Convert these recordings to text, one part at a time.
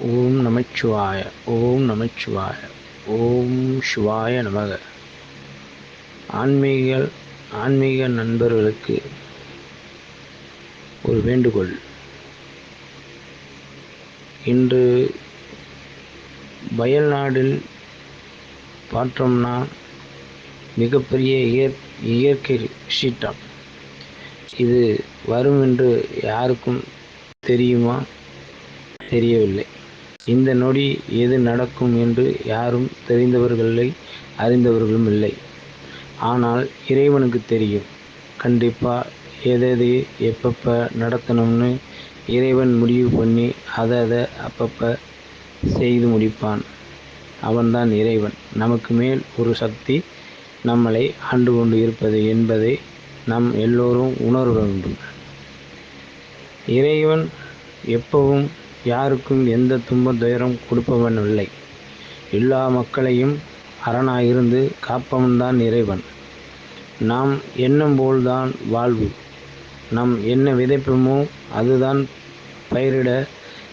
ஓம் நமச்சிவாய ஓம் நமச்சிவாய ஓம் சிவாய நமக. ஆன்மீக ஆன்மீக நண்பர்களுக்கு ஒரு வேண்டுகோள். இன்று வயல்நாடில் பார்த்தோம்னா மிகப்பெரிய இயற் இயற்கை சீட்டம் இது வரும் என்று யாருக்கும் தெரியுமா? தெரியவில்லை. இந்த நொடி எது நடக்கும் என்று யாரும் தெரிந்தவர்களை அறிந்தவர்களும் இல்லை. ஆனால் இறைவனுக்கு தெரியும். கண்டிப்பாக எதெது எப்பப்போ நடத்தணும்னு இறைவன் முடிவு பண்ணி அதை அதை அப்பப்போ செய்து முடிப்பான். அவன்தான் இறைவன். நமக்கு மேல் ஒரு சக்தி நம்மளை ஆண்டு கொண்டு இருப்பது என்பதை நாம் எல்லோரும் உணர வேண்டும். இறைவன் எப்பவும் யாருக்கும் எந்த துன்ப துயரம் கொடுப்பவன் இல்லை எல்லா மக்களையும் அரணாயிருந்து காப்பவன்தான் இறைவன். நாம் எண்ணம் போல்தான் வாழ்வு. நாம் என்ன விதைப்போமோ அதுதான் பயிரிட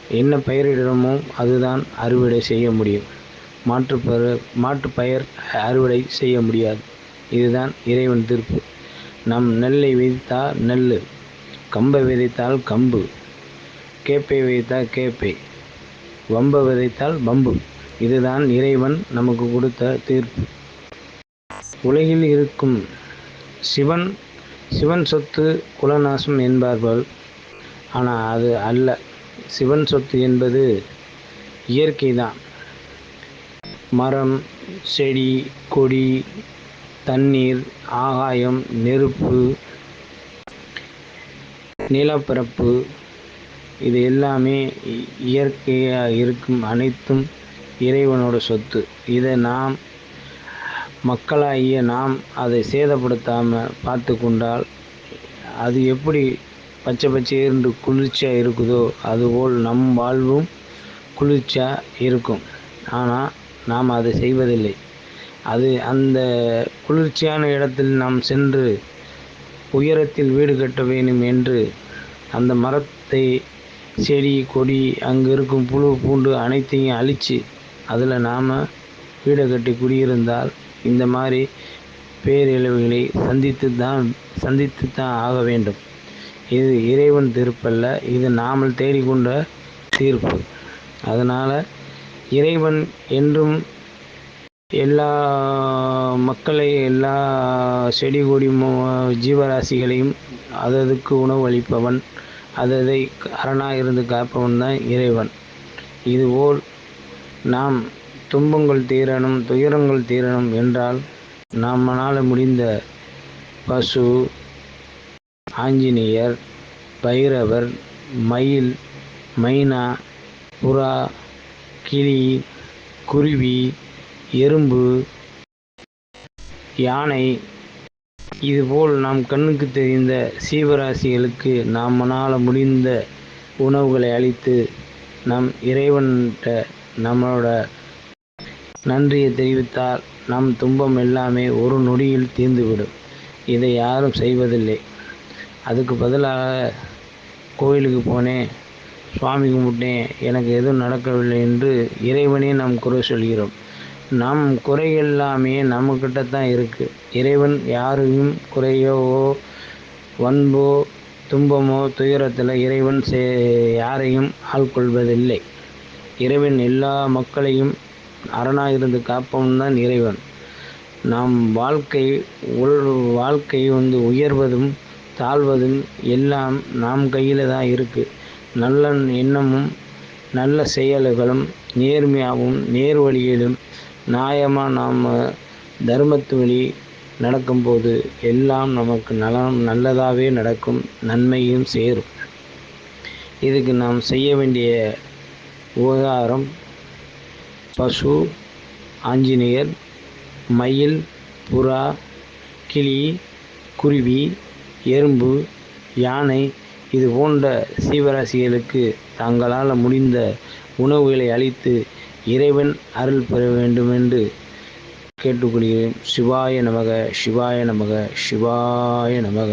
என்ன பயிரிடுறோமோ அதுதான் அறுவடை செய்ய முடியும். மாற்று பயிர் மாற்று பயிர் அறுவடை செய்ய முடியாது. இதுதான் இறைவன் தீர்ப்பு. நம் நெல்லை விதைத்தால் நெல் கம்பை விதைத்தால் கம்பு. கேப்பை விதைத்தால் கேப்பை. வம்பை விதைத்தால் பம்பு இதுதான் இறைவன் நமக்கு கொடுத்த தீர்ப்பு. உலகில் இருக்கும் சிவன் சிவன் சொத்து குலநாசம் என்பார்கள். ஆனால் அது அல்ல. சிவன் சொத்து என்பது இயற்கை தான். மரம் செடி கொடி தண்ணீர் ஆகாயம் நெருப்பு நிலப்பரப்பு இது எல்லாமே இயற்கையாக இருக்கும் அனைத்தும் இறைவனோட சொத்து. இதை நாம் மக்களாகிய நாம் அதை சேதப்படுத்தாமல் பார்த்து கொண்டால் அது எப்படி பச்சை பச்சையென்று குளிர்ச்சியாக இருக்குதோ அதுபோல் நம் வாழ்வும் குளிர்ச்சியாக இருக்கும். ஆனால் நாம் அதை செய்வதில்லை. அது அந்த குளிர்ச்சியான இடத்தில் நாம் சென்று உயரத்தில் வீடு கட்ட வேண்டும் என்று அந்த மரத்தை செடி கொடி அங்கே இருக்கும் புழு பூண்டு அனைத்தையும் அழித்து அதில் நாம் வீடை கட்டி குடியிருந்தால் இந்த மாதிரி பேரிழவுகளை சந்தித்து தான் சந்தித்து தான் ஆக வேண்டும். இது இறைவன் தீர்ப்பல்ல இது நாமல் தேடிக்கொண்ட தீர்ப்பு. அதனால் இறைவன் என்றும் எல்லா மக்களை எல்லா செடி கொடி ஜீவராசிகளையும் அததுக்கு உணவு அளிப்பவன். அததை அரணாக இருந்து காப்பவன் தான் இறைவன். இதுபோல் நாம் துன்பங்கள் தீரணும் துயரங்கள் தீரணும் என்றால் நம்மளால் முடிந்த பசு ஆஞ்சநேயர் பைரவர் மயில் மைனா புறா கிளி குருவி எறும்பு யானை இதுபோல் நாம் கண்ணுக்கு தெரிந்த சீவராசிகளுக்கு நம்மளால் முடிந்த உணவுகளை அளித்து நம் இறைவன்கிட்ட நம்மளோட நன்றியை தெரிவித்தால் நம் துன்பம் எல்லாமே ஒரு நொடியில் தீர்ந்துவிடும். இதை யாரும் செய்வதில்லை. அதுக்கு பதிலாக கோயிலுக்கு போனேன் சுவாமி கும்பிட்டேன் எனக்கு எதுவும் நடக்கவில்லை என்று இறைவனே நாம் குறை சொல்கிறோம். நம் குறை எல்லாமே நம்மக்கிட்ட தான் இருக்குது இறைவன் யாரையும் குறையவோ வன்போ துன்பமோ துயரத்தில் இறைவன் சே யாரையும் ஆள்கொள்வதில்லை இறைவன் எல்லா மக்களையும் அரணாக இருந்து காப்பவன் தான் இறைவன். நாம் வாழ்க்கை உள் வாழ்க்கை வந்து உயர்வதும் தாழ்வதும் எல்லாம் நாம் கையில் தான் இருக்குது நல்ல எண்ணமும் நல்ல செயல்களும் நேர்மையாகவும் நேர் வழியிலும் நியாயமாக நாம் தர்மத்து வழி நடக்கும்போது எல்லாம் நமக்கு நலம் நல்லதாகவே நடக்கும் நன்மையும் சேரும். இதுக்கு நாம் செய்ய வேண்டிய உபகாரம் பசு ஆஞ்சநேயர் மயில் புறா கிளி குருவி எறும்பு யானை இது போன்ற சீவராசிகளுக்கு தங்களால் முடிந்த உணவுகளை அளித்து இறைவன் அருள் பெற வேண்டும் என்று கேட்டுக்கொள்கிறேன். சிவாய நமக சிவாய நமக சிவாய நமக.